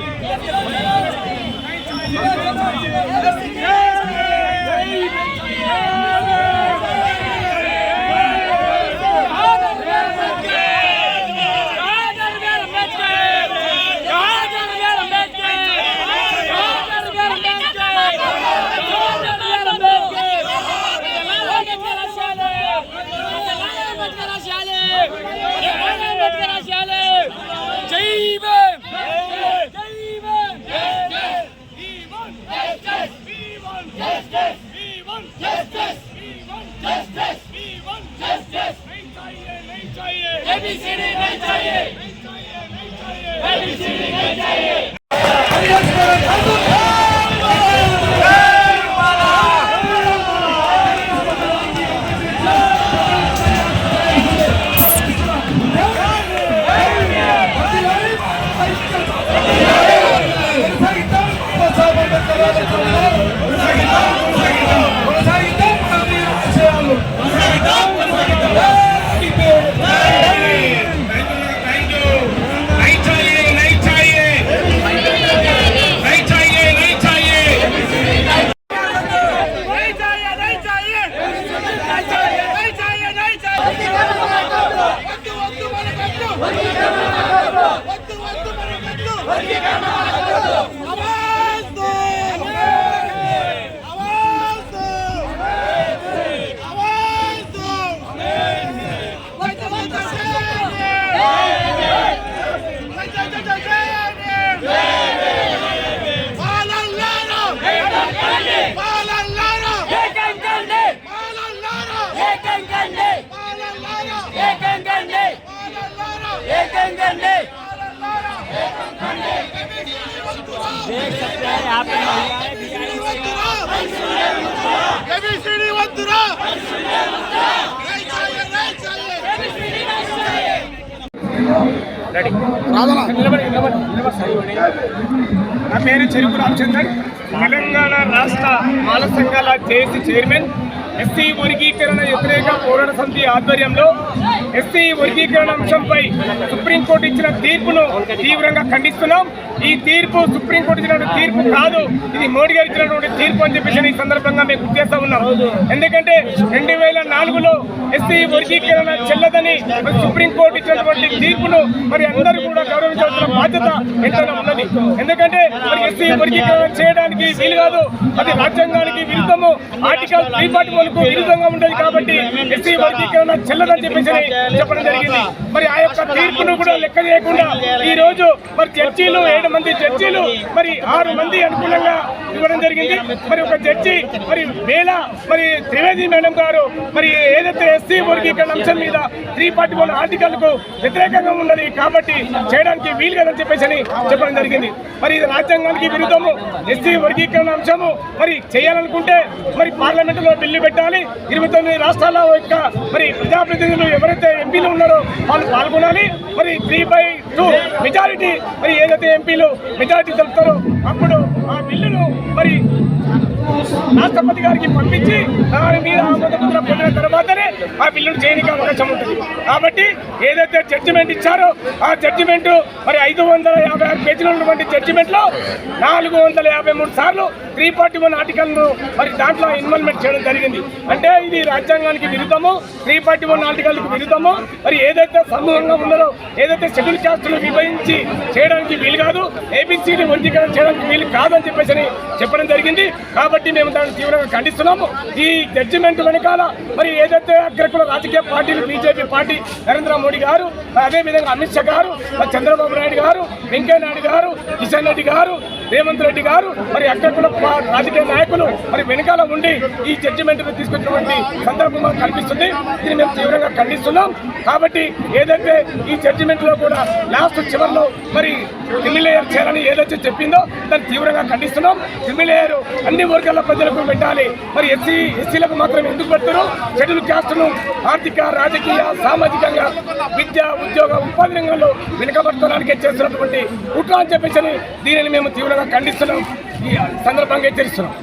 Thank you. ABCD नहीं चाहिए ABCD नहीं चाहिए ¡Aquí está! ¡Aquí está! A B C D వద్దురా నా పేరు చెరుకు రామచందర్ తెలంగాణ రాష్ట్ర బాల సంఘాల జేఏసీ చైర్మన్ ఎస్సీ వర్గీకరణ వ్యతిరేక పోరాట సమితి ఆధ్వర్యంలో ఎస్సీ వర్గీకరణ అంశంపై సుప్రీంకోర్టు ఇచ్చిన తీర్పును తీవ్రంగా ఖండిస్తున్నాం. ఈ తీర్పు సుప్రీంకోర్టు ఇచ్చినటువంటి తీర్పు కాదు. ఇది మోడీ గారు ఇచ్చినటువంటి తీర్పు అని చెప్పేసి ఈ సందర్భంగా మేము గుర్తు చేస్తా ఉన్నాం. ఎందుకంటే రెండు వేల నాలుగులో ఎస్సీ వర్గీకరణ చెల్లదని మరి సుప్రీంకోర్టు ఇచ్చినటువంటి తీర్పును మరి అందరూ కూడా గౌరవించాల్సిన బాధ్యత ఎంతైనా ఉన్నది. ఎందుకంటే మరి ఎస్సీ వర్గీకరణ చేయడానికి వీలు కాదు. అది రాజ్యాంగానికి వీలు ఆర్టికల్ త్రీ ఫార్టీ వన్కు విరుద్ధంగా ఉండేది కాబట్టి ఎస్సీ వర్గీకరణ చెల్లదని చెప్పేసి చెప్పడం జరిగింది. మరి ఆ యొక్క తీర్పును కూడా లెక్క చేయకుండా ఈ రోజు మరి జడ్జీలు ఏడు మంది జడ్జీలు మరి ఆరు మంది అనుకూలంగా ఇవ్వడం జరిగింది. మరి ఒక జడ్జి మరి వేళ మరి త్రివేది మేడం గారు మరి ఏదైతే ఎస్సీ వర్గీకరణ అంశం మీద త్రీ ఫార్టీ వన్ ఆర్టికల్కు వ్యతిరేకంగా ఉన్నది కాబట్టి చేయడానికి వీలుగా చెప్పేసి అని చెప్పడం జరిగింది. మరి ఇది రాజ్యాంగానికి విరుద్ధము ఎస్సీ వర్గీకరణ అంశము. మరి చేయాలనుకుంటే మరి పార్లమెంట్లో బిల్లు పెట్టాలి. ఇరవై తొమ్మిది రాష్ట్రాల యొక్క మరి ప్రజాప్రతినిధులు ఎవరైతే ఎంపీలు ఉన్నారో వాళ్ళు పాల్గొనాలి. మరి త్రీ బై టూ మెజారిటీ మరి ఏదైతే ఎంపీలు మెజారిటీ తెలుపుతారో అప్పుడు ఆ బిల్లును మరి రాష్ట్రపతి గారికి పంపించి దాని మీద ఆమోదముద్ర పొందిన తర్వాతనే ఆ బిల్లును చేయడానికి అవకాశం ఉంటుంది. కాబట్టి ఏదైతే జడ్జిమెంట్ ఇచ్చారో ఆ జడ్జిమెంట్ మరి ఐదు వందల యాభై ఆరు పేజీలు ఉన్నటువంటి జడ్జిమెంట్లో నాలుగు వందల యాభై మూడు సార్లు త్రీ ఫార్టీ వన్ ఆర్టికల్ను మరి దాంట్లో ఇన్వాల్వ్మెంట్ చేయడం జరిగింది. అంటే ఇది రాజ్యాంగానికి విరుద్ధము త్రీ ఫార్టీ వన్ ఆర్టికల్కి విరుద్ధము. మరి ఏదైతే సమూహంగా ఉన్నారో ఏదైతే షెడ్యూల్ కాస్టులు విభజించి చేయడానికి వీలు కాదు ఏబిసిడి వర్గీకరణ చేయడానికి వీలు కాదని చెప్పేసి అని చెప్పడం జరిగింది. కాబట్టి మేము దాన్ని తీవ్రంగా ఖండిస్తున్నాము. ఈ జడ్జిమెంట్ వెనకాల మరి ఏదైతే అగ్రకుల రాజకీయ పార్టీలు బీజేపీ పార్టీ నరేంద్ర మోడీ గారు అదే విధంగా అమిత్ షా గారు చంద్రబాబు నాయుడు గారు వెంకయ్య నాయుడు గారు కిషన్ రెడ్డి గారు రేవంత్ రెడ్డి గారు మరి అగ్రకుల రాజకీయ నాయకులు మరి వెనకాల ఉండి ఈ జడ్జిమెంట్ తీసుకొచ్చినటువంటి సందర్భం మాకు కనిపిస్తుంది. దీన్ని మేము తీవ్రంగా ఖండిస్తున్నాం. కాబట్టి ఏదైతే ఈ జడ్జిమెంట్లో కూడా లాస్ట్ చివరిలో మరి క్రిమిలేయర్ చేయాలని ఏదైతే చెప్పిందో దాన్ని తీవ్రంగా ఖండిస్తున్నాం. క్రిమిలేయర్ అన్ని వర్గాల ప్రజలకు పెట్టాలి. మరి ఎస్సీ ఎస్సీలకు మాత్రం ఎందుకు పెడతారు? షెడ్యూల్ క్యాస్ట్ను ఆర్థిక రాజకీయ సామాజికంగా విద్య ఉద్యోగ ఉపాధి రంగంలో వెనుకబడతానికి చేస్తున్నటువంటి కుట్ర అని చెప్పేసి దీనిని మేము తీవ్రంగా ఖండిస్తున్నాం. సందర్భంగా హెచ్చరిస్తున్నాం.